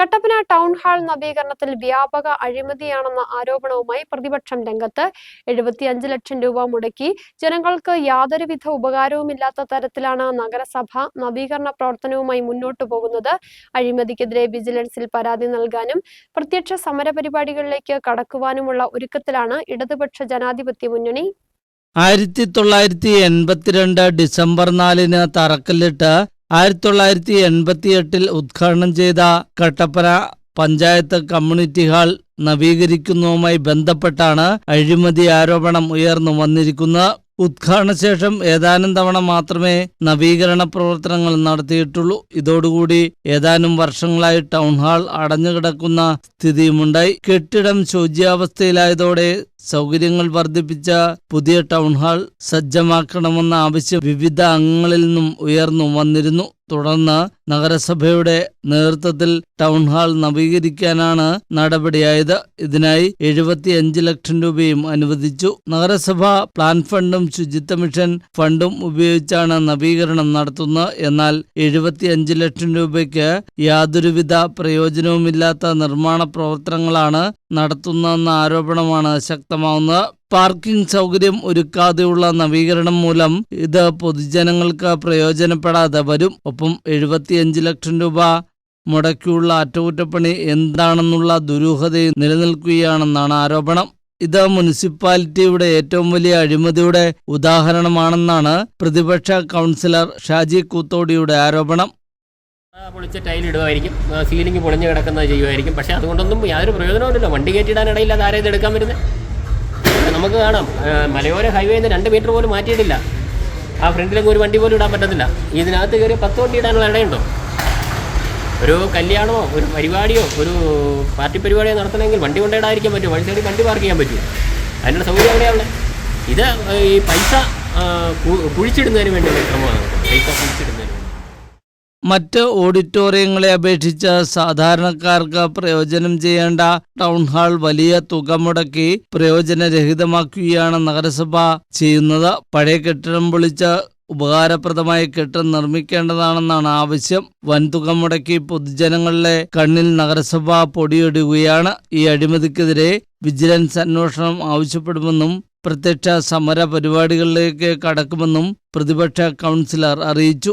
Kattappana town hall നവീകരണത്തിൽ വ്യാപക അഴിമതിയാണെന്ന ആരോപണവുമായി പ്രതിപക്ഷം രംഗത്ത് എഴുപത്തിയഞ്ച് ലക്ഷം രൂപ മുടക്കി. ജനങ്ങൾക്ക് യാതൊരുവിധ ഉപകാരവുമില്ലാത്ത തരത്തിലാണ് നഗരസഭ നവീകരണ പ്രവർത്തനവുമായി മുന്നോട്ടു പോകുന്നത്. അഴിമതിക്കെതിരെ വിജിലൻസിൽ പരാതി നൽകാനും പ്രത്യക്ഷ സമരപരിപാടികളിലേക്ക് കടക്കുവാനുമുള്ള ഒരുക്കത്തിലാണ് ഇടതുപക്ഷ ജനാധിപത്യ മുന്നണി. ആയിരത്തി തൊള്ളായിരത്തി എൺപത്തിരണ്ട് ഡിസംബർ നാലിന് തറക്കല്ലിട്ട് ആയിരത്തി തൊള്ളായിരത്തി എൺപത്തി എട്ടിൽ ഉദ്ഘാടനം ചെയ്ത കട്ടപ്പന പഞ്ചായത്ത് കമ്മ്യൂണിറ്റി ഹാൾ നവീകരിക്കുന്നതുമായി ബന്ധപ്പെട്ടാണ് അഴിമതി ആരോപണം ഉയർന്നു വന്നിരിക്കുന്നത്. ഉദ്ഘാടന ശേഷം ഏതാനും തവണ മാത്രമേ നവീകരണ പ്രവർത്തനങ്ങൾ നടത്തിയിട്ടുള്ളൂ. ഇതോടുകൂടി ഏതാനും വർഷങ്ങളായി ടൗൺ ഹാൾ അടഞ്ഞുകിടക്കുന്ന സ്ഥിതിയുമുണ്ടായി. കെട്ടിടം ശോച്യാവസ്ഥയിലായതോടെ സൗകര്യങ്ങൾ വർദ്ധിപ്പിച്ച പുതിയ ടൗൺ ഹാൾ സജ്ജമാക്കണമെന്ന ആവശ്യം വിവിധ അംഗങ്ങളിൽ നിന്നും ഉയർന്നു വന്നിരുന്നു. തുടർന്ന് നഗരസഭയുടെ നേതൃത്വത്തിൽ ടൗൺ ഹാൾ നവീകരിക്കാനാണ് നടപടിയായത്. ഇതിനായി എഴുപത്തിയഞ്ച് ലക്ഷം രൂപയും അനുവദിച്ചു. നഗരസഭ പ്ലാൻ ഫണ്ടും ശുചിത്വ മിഷൻ ഫണ്ടും ഉപയോഗിച്ചാണ് നവീകരണം നടത്തുന്നത്. എന്നാൽ എഴുപത്തിയഞ്ച് ലക്ഷം രൂപയ്ക്ക് യാതൊരുവിധ പ്രയോജനവുമില്ലാത്ത നിർമ്മാണ പ്രവർത്തനങ്ങളാണ് നടത്തുന്നതെന്ന ആരോപണമാണ് ശക്തമാവുന്നത്. പാർക്കിംഗ് സൗകര്യം ഒരുക്കാതെയുള്ള നവീകരണം മൂലം ഇത് പൊതുജനങ്ങൾക്ക് പ്രയോജനപ്പെടാതെ വരും. ഒപ്പം എഴുപത്തിയഞ്ച് ലക്ഷം രൂപ മുടക്കിയുള്ള അറ്റകുറ്റപ്പണി എന്താണെന്നുള്ള ദുരൂഹതയും നിലനിൽക്കുകയാണെന്നാണ് ആരോപണം. ഇത് മുനിസിപ്പാലിറ്റിയുടെ ഏറ്റവും വലിയ അഴിമതിയുടെ ഉദാഹരണമാണെന്നാണ് പ്രതിപക്ഷ കൗൺസിലർ ഷാജി കൂത്തോടിയുടെ ആരോപണം. പൊളിച്ച ടൈൽ ഇടുമായിരിക്കും സീലിംഗ് പൊളിഞ്ഞ് കിടക്കുന്നത് ചെയ്യുമായിരിക്കും പക്ഷേ അതുകൊണ്ടൊന്നും യാതൊരു പ്രയോജനമില്ലല്ലോ വണ്ടി കയറ്റിയിടാൻ ഇടയില്ലാതെ ആരെയും ഇത് എടുക്കാൻ വരുന്നത് നമുക്ക് കാണാം. മലയോര ഹൈവേയിൽ രണ്ട് മീറ്റർ പോലും മാറ്റിയിട്ടില്ല. ആ ഫ്രണ്ടിലേക്ക് ഒരു വണ്ടി പോലും ഇടാൻ പറ്റത്തില്ല. ഇതിനകത്ത് കയറി പത്ത് വണ്ടി ഇടാനുള്ള ഇടയുണ്ടോ? ഒരു കല്യാണമോ ഒരു പരിപാടിയോ ഒരു പാർട്ടി പരിപാടിയോ നടത്തണമെങ്കിൽ വണ്ടി കൊണ്ടിടാതിരിക്കാൻ പറ്റും വഴി സൈഡിൽ വണ്ടി പാർക്ക് ചെയ്യാൻ പറ്റും അതിനുള്ള സൗകര്യം എവിടെയാണ് ഇത് ഈ പൈസ കുഴിച്ചിടുന്നതിന് വേണ്ടിയുള്ള ശ്രമമാണ്? പൈസ കുഴിച്ചിടുന്നതിന് വേണ്ടി. മറ്റ് ഓഡിറ്റോറിയങ്ങളെ അപേക്ഷിച്ച് സാധാരണക്കാർക്ക് പ്രയോജനം ചെയ്യേണ്ട ടൗൺ ഹാൾ വലിയ തുക മുടക്കി പ്രയോജനരഹിതമാക്കുകയാണ് നഗരസഭ ചെയ്യുന്നത്. പഴയ കെട്ടിടം പൊളിച്ച് ഉപകാരപ്രദമായ കെട്ടിടം നിർമ്മിക്കേണ്ടതാണെന്നാണ് ആവശ്യം. വൻതുക മുടക്കി പൊതുജനങ്ങളിലെ കണ്ണിൽ നഗരസഭ പൊടിയിടുകയാണ്. ഈ അഴിമതിക്കെതിരെ വിജിലൻസ് അന്വേഷണം ആവശ്യപ്പെടുമെന്നും പ്രത്യക്ഷ സമര പരിപാടികളിലേക്ക് കടക്കുമെന്നും പ്രതിപക്ഷ കൗൺസിലർ അറിയിച്ചു.